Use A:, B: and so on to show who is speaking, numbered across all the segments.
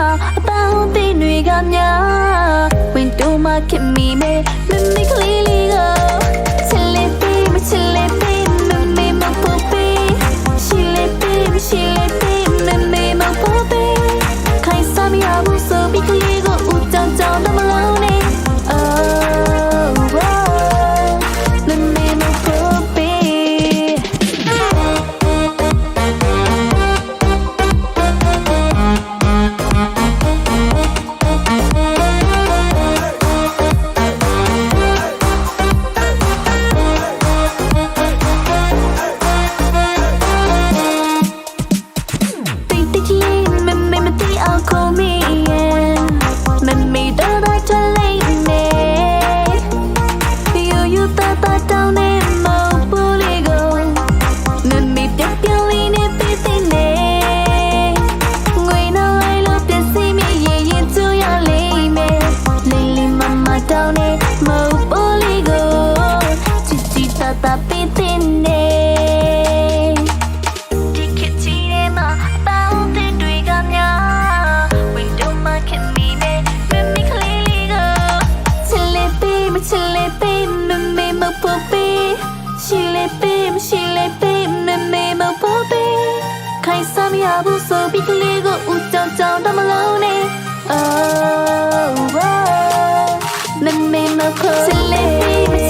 A: မှာအပန်းဟိုသိတွေကများဝင်တိုးမှခင်မိမယ်မမိကလေး ဒီကလေးကိုဦးချောင်းချောင်းတမလုံးနဲ့ oh wow မမေမခေါ်စလေး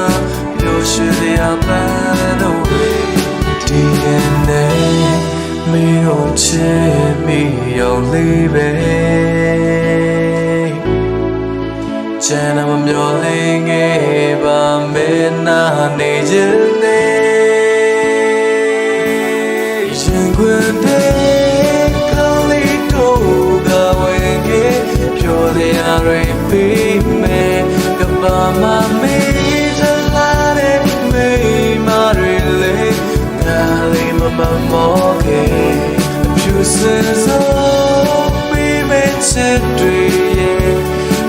A: should they are bad away DNA မေရောချေမိရောလေးပဲ
B: ကျန်မမျောလေးငယ်ပါမင်းနာနေခြင်း morgen du sitzt auf mir mit zerdrehen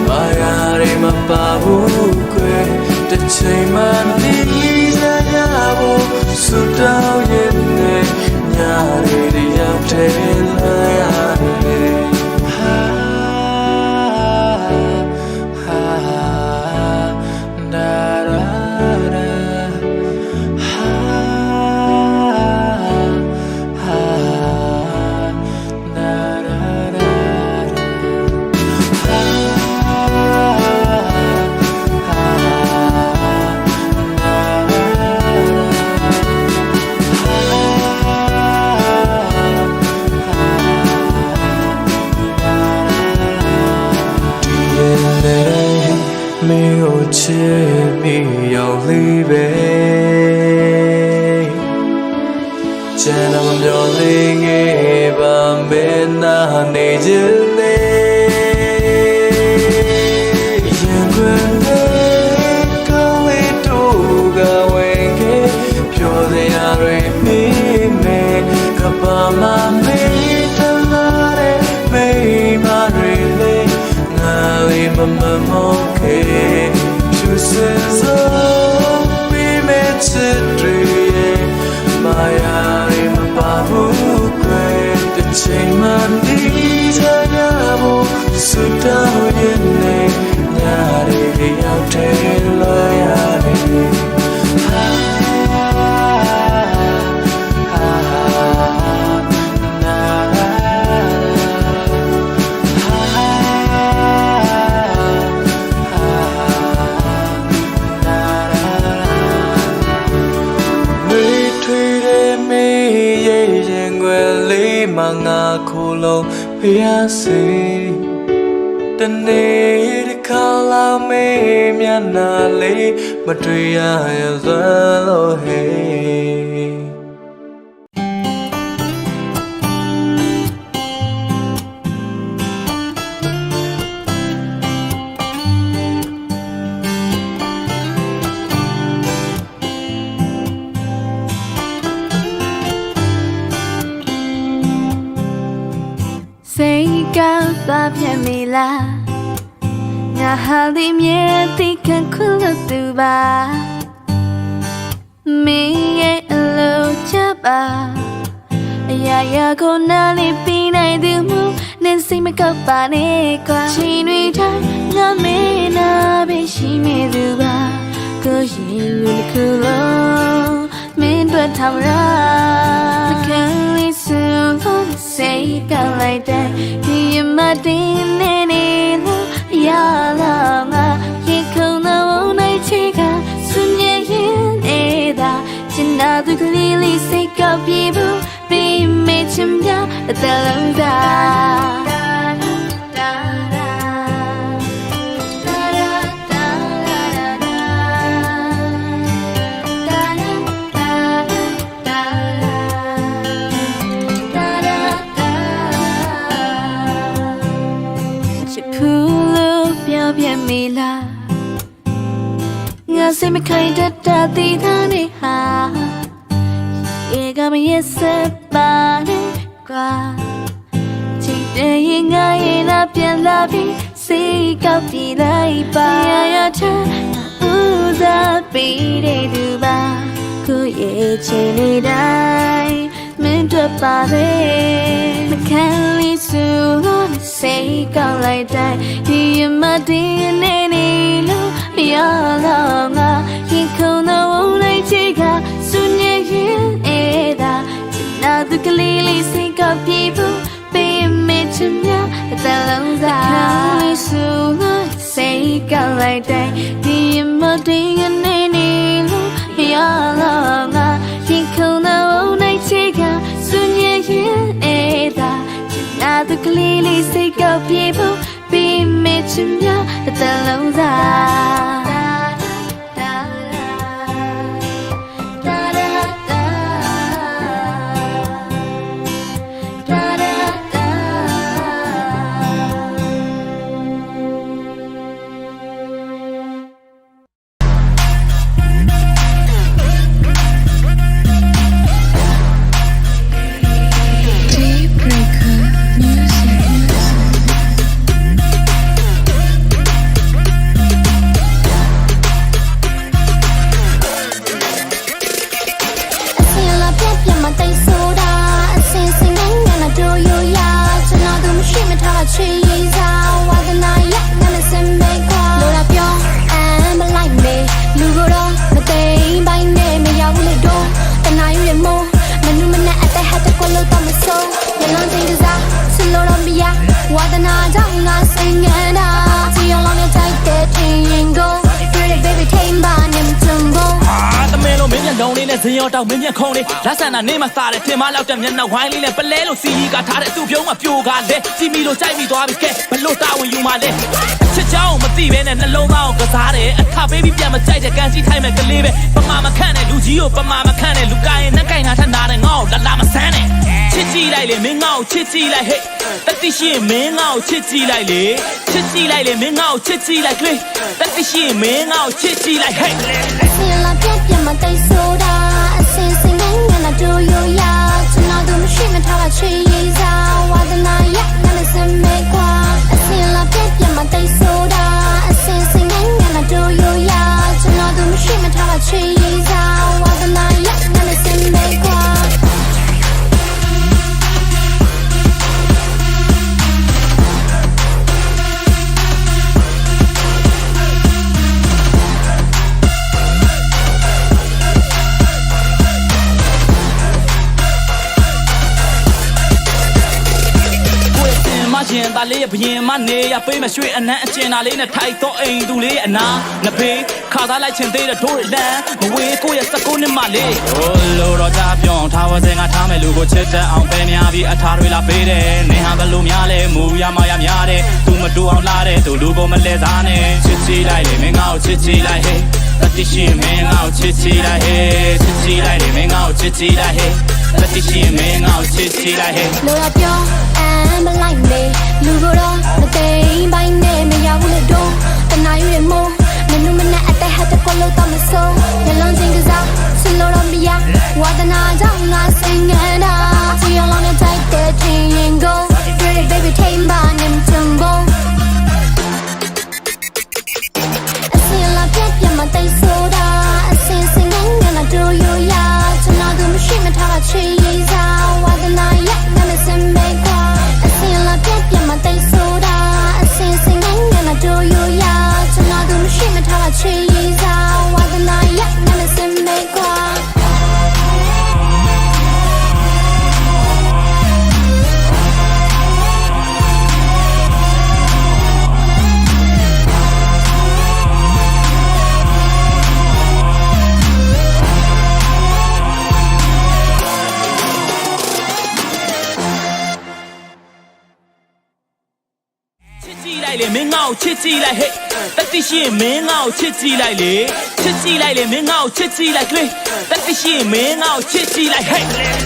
B: Marare ma pavu kwe te chai man ni za ya bo su tau စီတနေ့တစ်ခါလာမေမျက်နှာလေးမတွေ့ရရသ လား
A: ငါဟာဒီမြဲတိခံခွလို့သူပါမင်းရဲ့အလိုချပါအရာရာကိုနားလေးပြီးနိုင်သူမှုနဲ့စိတ်မကောက်ပါနဲ့ကွာချင်းတွေတိုင်းငါမင်းနာပဲရှိနေသူပါကိုရင်လူတစ်ခုလုံးမင်းတို့ထောင်ရာမခံလေးစလို့ စိတ်ကောက်လိုက်တဲ့ဒီမတင်နေနေလို့ရလာငါရေခုံတော့နိုင်ချေကစွညရင်နေတာချင်နာသူကလေးလေးစိတ်ကောက်ပြေဘူးပြီးမေချင်ပြအတလုံးသာ မခိုင်တတ်တာတည်သားနေဟာဧကမရဲ့စပါနဲ့ကွာချစ်တဲ့ရင်ငါရင်လာပြန်လာပြီးစိတ်ကောက်ပြေးလိုက်ပါရရချာဦးစားပေးတဲ့သူပါကိုရဲ့ချင်နေတိုင်းမင်းတို့ပါပဲမခံလေးစုလို့စိတ်ကောက်လိုက်တိုင်းဒီမဒီနေနေလို့ ရတော့ငါရင်ခုန်တော့လိုက်ချေကစွညရင်အေးတာချစ်နာသူကလေးလေးစိတ်ကောက်ပြေဖို့ပေးမေချင်များအတလုံးစားခံလေးစုလို့စိတ်ကောက်လိုက်တိုင်းဒီမဒီနေနေလို့ရတော့ငါရင်ခုန်တော့လိုက်ချေကစွ ညရင်အေးတာချစ်နာသူကလေးလေး တိုက်တဲ့
C: ထင်ရင်ကုန် Pretty baby ထိန်ပါနဲ့မကြုံဘူး
D: အာတမင်လို့မင်းပြန်လုံးလေးနဲ့ဇင်ရောတောက်မင်းမြက်ခုံးလေးလက်ဆန်တာနေမစားတဲ့ထင်မလောက်တဲ့မျက်နှာဝိုင်းလေးနဲ့ပလဲလို့စီရီကထားတဲ့သူ့ပြုံးကပြိုကလဲစီမီလို့ကြိုက်ပြီးသွားပြီကဲဘလို့တာဝန်ယူမှလဲချစ်ချောင်းမသိပဲနဲ့နှလုံးသားကိုကစားတယ်အခါပေးပြီးပြန်မကြိုက်တဲ့ကန်ကြီးထိုင်မဲ့ကလေးပဲပမာမခန့်တဲ့လူကြီးကိုပမာမခန့်တဲ့လူကရင်နဲ့ကင်တာထနာတဲ့ငေါ့ကိုလာလာမဆန်းနဲ့ချစ်ကြည့်လိုက်လေမင်းငေါ့ကိုချစ်ကြည့်လိုက်ဟဲ့ တတိရှိရင်မင်းငေါ့ကိုချစ်ကြည့်လိုက်လေချစ်ကြည့်လိုက်လေမင်းငေါ့ကိုချစ်ကြည့်လိုက်ကလေးတတိရှိရင်မင်းငေါ့ကိုချစ်ကြည့်လိုက်ဟဲ့
C: အစင်လာပြက်ပြက်မတိတ်ဆိုတာအစင်စင်ငန်းငန်းလာတို့ရိုးရာကျွန်တော်တို့မရှိမထားပါချေရေးစားဝါဒနာရနာမစမဲကွာအစင်လာပြက်ပြက်မတိတ်ဆိုတာအစင်စင်ငန်းငန်းလာတို့ရိုးရာကျွန်တော်တို့မရှိမထားပါချေရေးစားဝါဒနာရ
D: ယ်စင်မရှင်သားလေးရဲ့ဘရင်မနေရပေးမရွှေအနမ်းအကျင်သားလေးနဲ့ထိုက်တော့အိမ်သူလေးရဲ့အနာနဖေးခါသားလိုက်ချင်သေးတဲ့ဒိုးရလန်မဝေးကိုယ့်ရဲ့စကုနှစ်မလေးဟိုလိုတော့ကြပြောင်းထားဝစင်ကထားမဲ့လူကိုချစ်တဲ့အောင်ပဲများပြီးအထားတွေလာပေးတယ်နေဟာဘလို့များလဲမူရမရများတယ်သူမတူအောင်လာတဲ့သူလူကိုမလဲစားနဲ့ချစ်ချီလိုက်လေမင်းငါ့ကိုချစ်ချီလိုက်ဟဲ့တတိရှိမင်းငါ့ကိုချစ်ချီလိုက်ဟဲ့ချစ်ချီလိုက်လေမင်းငါ့ကိုချစ်ချီလိုက်ဟဲ့ တတိရှိမင်းငါ့ကိုချစ်ချီလိုက်ဟဲ့
C: လိုရပြောအမ်မလိုက်မေလူကိုတော့မသိမ်းပိုင်းနဲ့မရဘူးလေတော့တနာယူရမို့မနုမနဲ့အသက်ဟတ်တကောလို့တော့မဆုံးညလုံးချင်းကစားဆလို့တော့မရဝါဒနာကြောင့်ငါစင်ငန်တာချီအောင်လောင်းနဲ့တိုက်တဲ့ချင်းရင်ကို Pretty baby take my name jumbo အစင်လာပြက်ပြက်မတိတ်ဆိုတာအစင်စင်ငန်းငန်းလာတို့ရိုးရာကျွန်တော်တို့ မ က်လေမင်းငါ့ကိုချစ်ကြ
D: ည့်လိုက်ဟဲ့တတိရှိရင်မင်းငါ့ကိုချစ်ကြည့်လိုက်လေချစ်ကြည့်လိုက်လေမင်းငါ့ကိုချစ်ကြည့်လိုက်ကလေးတတိရှိရင်မင်းငါ့ကိုချစ်ကြည့်လိုက်ဟဲ့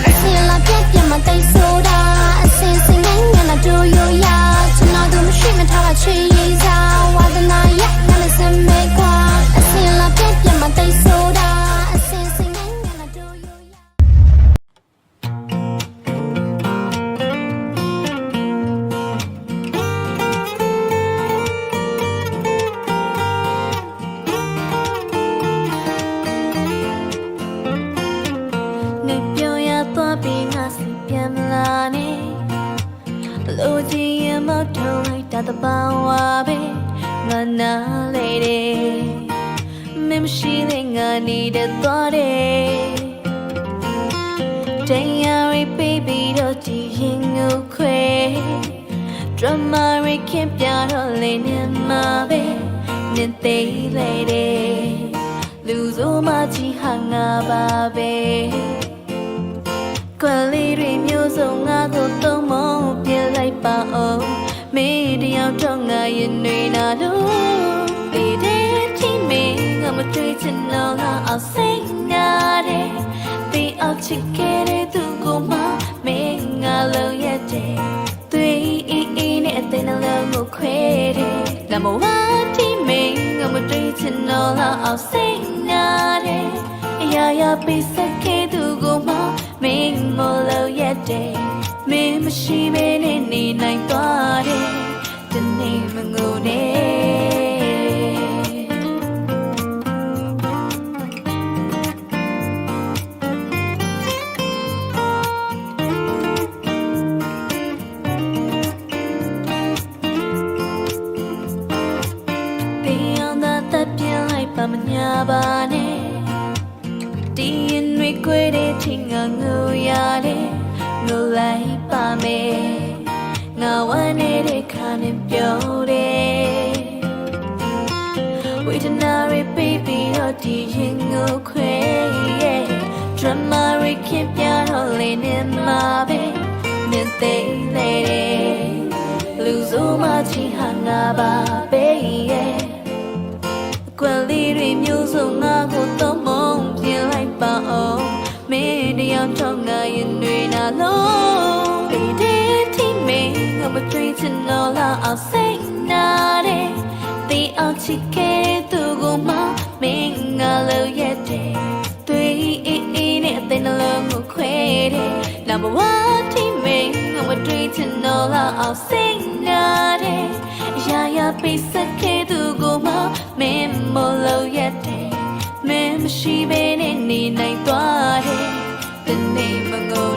C: အစင်လာပြက်ပြက်မတိတ်ဆိုတာအစင်စင်ငန်းငန်းလာတို့ရိုးရာကျွန်တော်တို့မရှိမထားပါချေရေးစားဝါဒနာရနာမစမဲကွာအစင်လာပြက်ပြက်မတိတ်ဆို
A: ထုံလိုက်တာတပောင်းဝါပဲငါနာလေတယ်မင်းမရှိတဲ့ငါနေတဲ့သွားတယ်တရားရီပေးပြီးတော့ကြည်ရင်ငုတ်ခွဲ drama ရီခင်ပြတော့လေနေမှာပဲနင်သေးလေတယ်လူစိုးမကြီးဟာငါပါပဲကွယ်လေးတွေမျိုး င်းတယောက်တော့ငါရင်တွေနာလို့ဒီတဲ့တိမင်းငါမတွေ့ချင်တော့ငါအောင်စိတ်နာတယ်ဒီအောက်ချစ်ခဲ့တဲ့သူကိုမှမင်းငါလုံးရက်တယ်သွေးအေးအေးနဲ့အသိနှလုံးကိုခွဲတယ်လမ်းမဝတိမင်းငါမတွေ့ချင်တော့ငါအောင်စိတ်နာတယ်အရာရာပိစခဲ့သူကိုမှမင်းမလို့ရက်တယ်မင်းမရှိဘဲနဲ့နေနိုင်သွားတယ် ဒီနေ့မငိုနဲ့တရားသာတပ်ပြလိုက်ပါမညာပါနဲ့ဒီရင်တွေကိုယ်တဲ့ချင်းငါငိုရတယ်ငိုလိုက်ပါမယ်ငါဝမ်းနေတဲ့ ဒနာတွေပေးပြီးတော့ဒီရင်ကိုခွဲ yeah drama ရခင်ပြတော့လေနေမှာပဲမြင်သိနေတယ်လူစုမချီဟာငါပါပဲရဲ့ကွယ်လေးတွေမျိုးစုံငါကိုတော့မုံပြင်လိုက်ပါအောင်မင်းတယောက်တော့ငါရင်တွေနာလုံးဒီဒီတီမင်းငါမတွေ့ချင်တော့လားအောင်စိတ်နာတ မှမင်းငါလို့ရဲ့တယ်တွေ့အေးအေးနဲ့အသိနှလုံးကိုခွဲတယ် number 1 team မင်းငါမတွေ့ချင်တော့လားအောင်စိတ်နာတယ်ရာရာပိတ်ဆက်ခဲ့သူကိုမှမင်းမလို့ရဲ့တယ်မင်းမရှိဘဲနဲ့နေနိုင်သွားတယ်ဒီနေ့မငုံ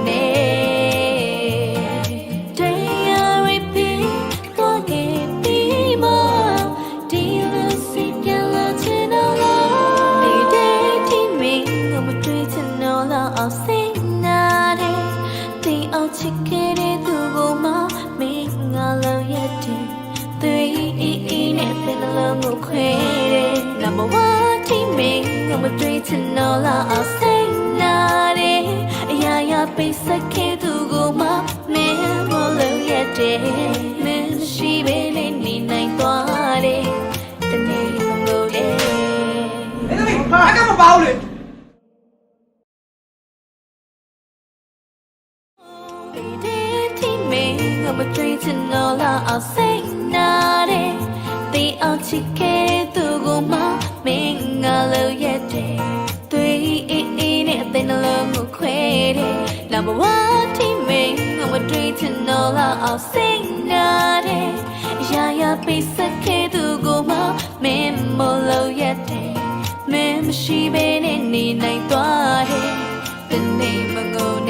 A: လုံးကိုခွဲတယ် number 1 team မင်းငါမတွေ့ချင်တော့လားအောင်စိတ်နာတယ်အရာရာပိတ်ဆက်ခဲ့သူကိုမှမင်းမလို့ရဲ့တယ်မင်းရှိပဲနဲ့နေနိုင်သွားတယ်တနေ့မငိုလေ
E: မင်းသမီးဘာကမပါဘူးလေ
A: ဒီဒီတီမင်းငါမတွေ့ချင်တော့လားအောင်စိတ် နာတယ်ဒီအောင်ချစ်ခဲ့သူကိုမှမင်းငါလို့ရဲ့တယ်တွေ့အေးအေးနဲ့အသိနှလုံးကိုခွဲတယ် number 1 team မင်းငါမတွေ့ချင်တော့လားအောင်စိတ်နာတယ်ရာရာပိတ်ဆက်ခဲ့သူကိုမှမင်းမလို့ရဲ့တယ်မင်းမရှိဘဲနဲ့နေနိုင်သွားတယ်ဒီနေ့မငို